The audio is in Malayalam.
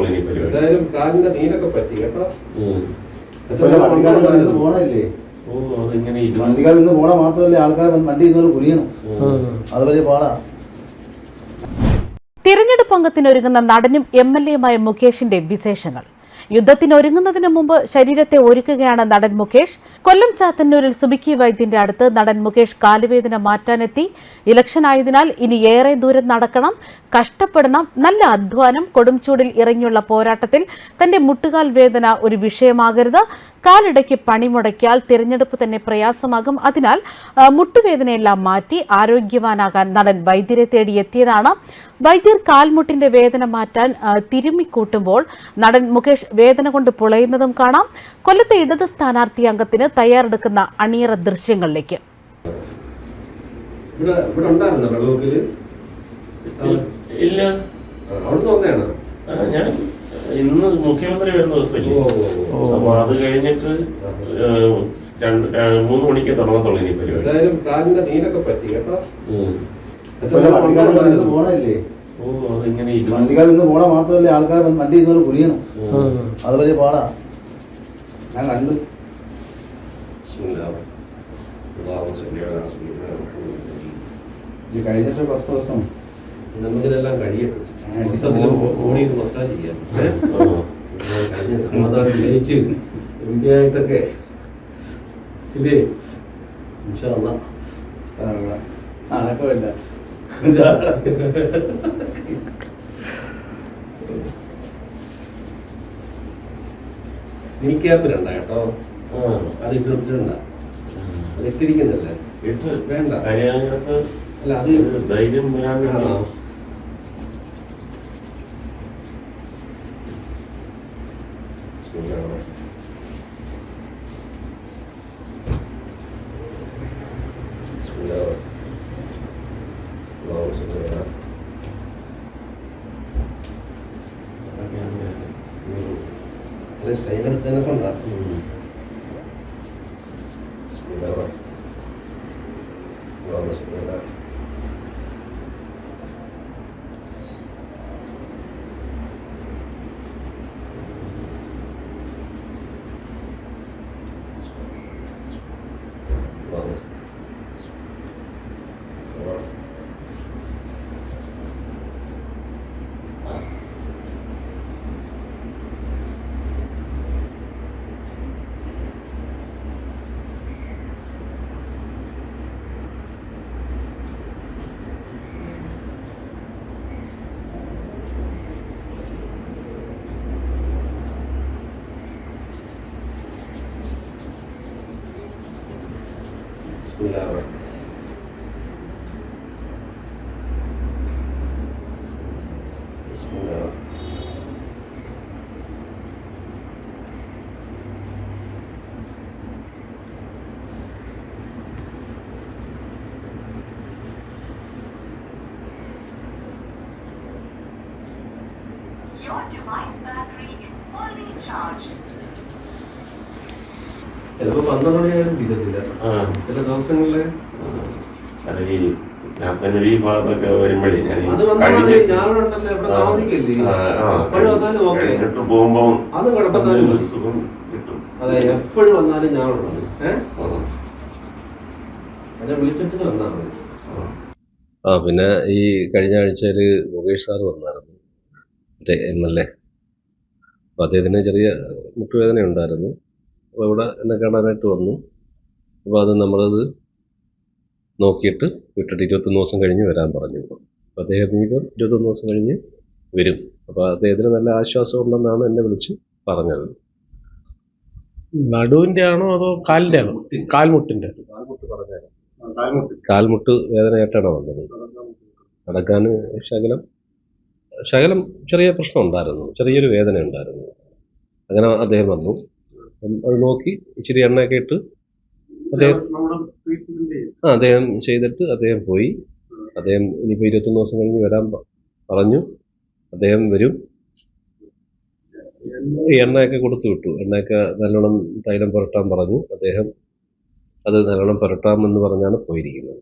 തുടങ്ങത്തുള്ളൂ ഇനി പരിപാടി. എന്തായാലും കാലിന്റെ നീരൊക്കെ പറ്റി കേട്ടോ. പോണല്ലേ? ഓ അതിങ്ങനെ ഇരുന്ന് വണ്ടിക്കാരൻ നിന്ന് പോണ മാത്രമല്ല ആൾക്കാർ വണ്ടി ഇന്നോട് കുടിയണം അത് വലിയ പാടാ. തിരഞ്ഞെടുപ്പ് അംഗത്തിനൊരുങ്ങുന്ന നടനും എം എൽ എയുമായ മുകേഷിന്റെ വിശേഷങ്ങൾ. യുദ്ധത്തിനൊരുങ്ങുന്നതിന് മുമ്പ് ശരീരത്തെ ഒരുക്കുകയാണ് നടൻ മുകേഷ്. കൊല്ലം ചാത്തന്നൂരിൽ സുബിക്കി വൈദ്യന്റെ അടുത്ത് നടൻ മുകേഷ് കാലുവേദന മാറ്റാനെത്തി. ഇലക്ഷൻ ആയതിനാൽ ഇനി ഏറെ ദൂരം നടക്കണം. കഷ്ടപ്പെടണം. നല്ല അധ്വാനം. കൊടുംചൂടിൽ ഇറങ്ങിയുള്ള പോരാട്ടത്തിൽ തന്റെ മുട്ടുകാൽ വേദന ഒരു വിഷയമാകരുത്. കാലിടയ്ക്ക് പണിമുടക്കിയാൽ തിരഞ്ഞെടുപ്പ് തന്നെ പ്രയാസമാകും. അതിനാൽ മുട്ടുവേദനയെല്ലാം മാറ്റി ആരോഗ്യവാനാകാൻ നടൻ വൈദ്യരെ തേടി എത്തിയതാണ് വൈദ്യർ കാൽമുട്ടിന്റെ വേദന മാറ്റാൻ തിരുമ്മിക്കൂട്ടുമ്പോൾ നടൻ മുകേഷ് വേദന കൊണ്ട് പുളയുന്നതും കാണാം. കൊല്ലത്തെ ഇടത് സ്ഥാനാർത്ഥി അംഗത്തിന് തയ്യാറെടുക്കുന്ന അണിയറ ദൃശ്യങ്ങളിലേക്ക്. ഇല്ല. ഞാൻ ഇന്ന് മുഖ്യമന്ത്രി വരുന്ന ദിവസമില്ലേ അപ്പൊ അത് കഴിഞ്ഞിട്ട് രണ്ട് മൂന്ന് മണിക്ക് തുടങ്ങത്തുള്ളൂ ഇനി പരിപാടി. എന്തായാലും കാലിന്റെ പറ്റി. കേട്ടോ? ഓ അതിങ്ങനെ ഇന്ന് പോണ മാത്രമല്ല ആൾക്കാർ വണ്ടി ഇന്നൊരു കുടിയണം അത് വലിയ പാടാ. ഞാൻ കണ്ടു. ഇത് കഴിഞ്ഞിട്ട് പത്ത് ദിവസം നമുക്കിതെല്ലാം കഴിയട്ടെ. ബോഡി ഒന്ന് മസാജ് ചെയ്യാം. കഴിഞ്ഞ സമാധാനം ജയിച്ച് എം പി ആയിട്ടൊക്കെ ഇല്ലേ? ഇൻഷാ അല്ലാ. അനക്കമില്ല നീ ക്യാപ്പിലുണ്ട കേട്ടോ. ആ. അത് ഇട്ടിട്ടുണ്ട അത് ഇട്ടിരിക്കുന്നില്ല. ഇട്ട്. വേണ്ട. അല്ല അത് ഒരു ധൈര്യം വരാൻ ustedes en la Your device battery is fully charged. ചിലപ്പോ പന്ത്രണ്ട് മണിയായാലും തീരത്തില്ല. ആ. ചില ദിവസങ്ങളിൽ ഈ ഞാൻ തന്നെ ഈ ഭാഗത്തൊക്കെ വരുമ്പോഴേ ഞാൻ. കഴിഞ്ഞിട്ട് പോകുമ്പോ അത് സുഖം കിട്ടും. അതെ എപ്പോഴും വന്നാലും ഞാൻ എന്നെ വിളിച്ചിട്ട് വന്നാൽ മതി. ആ. ആ പിന്നെ ഈ കഴിഞ്ഞ ആഴ്ചയിൽ മുകേഷ് സാർ വന്നായിരുന്നു. മറ്റേ എം എൽ എ. അപ്പോൾ അദ്ദേഹത്തിന് ചെറിയ മുട്ടുവേദന ഉണ്ടായിരുന്നു അപ്പോൾ ഇവിടെ എന്നെ കാണാനായിട്ട് വന്നു. അപ്പോൾ അത് നമ്മളത് നോക്കിയിട്ട് വിട്ടിട്ട് ഇരുപത്തൊന്ന് ദിവസം കഴിഞ്ഞ് വരാൻ പറഞ്ഞു. അപ്പോൾ അദ്ദേഹം ഇനിയിപ്പം ഇരുപത്തൊന്ന് ദിവസം കഴിഞ്ഞ് വരും. അപ്പോൾ അദ്ദേഹത്തിന് നല്ല ആശ്വാസം ഉണ്ടെന്നാണ് എന്നെ വിളിച്ച് പറഞ്ഞത്. നടുവിന്റെ ആണോ അതോ കാലിന്റെ ആണോ? കാൽമുട്ടിന്റെ? കാൽമുട്ട് വേദനയായിട്ടാണ് വന്നത്? നടക്കാൻ ശകലം ശകലം ചെറിയ പ്രശ്നം ഉണ്ടായിരുന്നു. ചെറിയൊരു വേദന ഉണ്ടായിരുന്നു അങ്ങനെ അദ്ദേഹം വന്നു. അത് നോക്കി ഇച്ചിരി എണ്ണയൊക്കെ ഇട്ട് അദ്ദേഹം ആ അദ്ദേഹം ചെയ്തിട്ട് അദ്ദേഹം പോയി. അദ്ദേഹം ഇനിയിപ്പോൾ ഇരുപത്തൊന്ന് ദിവസം കഴിഞ്ഞ് വരാൻ പറഞ്ഞു. അദ്ദേഹം വരും. എണ്ണയൊക്കെ കൊടുത്തു വിട്ടു. എണ്ണയൊക്കെ നല്ലോണം തൈലം പുരട്ടാൻ പറഞ്ഞു. അദ്ദേഹം അത് നല്ലോണം പുരട്ടാമെന്ന് പറഞ്ഞാണ് പോയിരിക്കുന്നത്.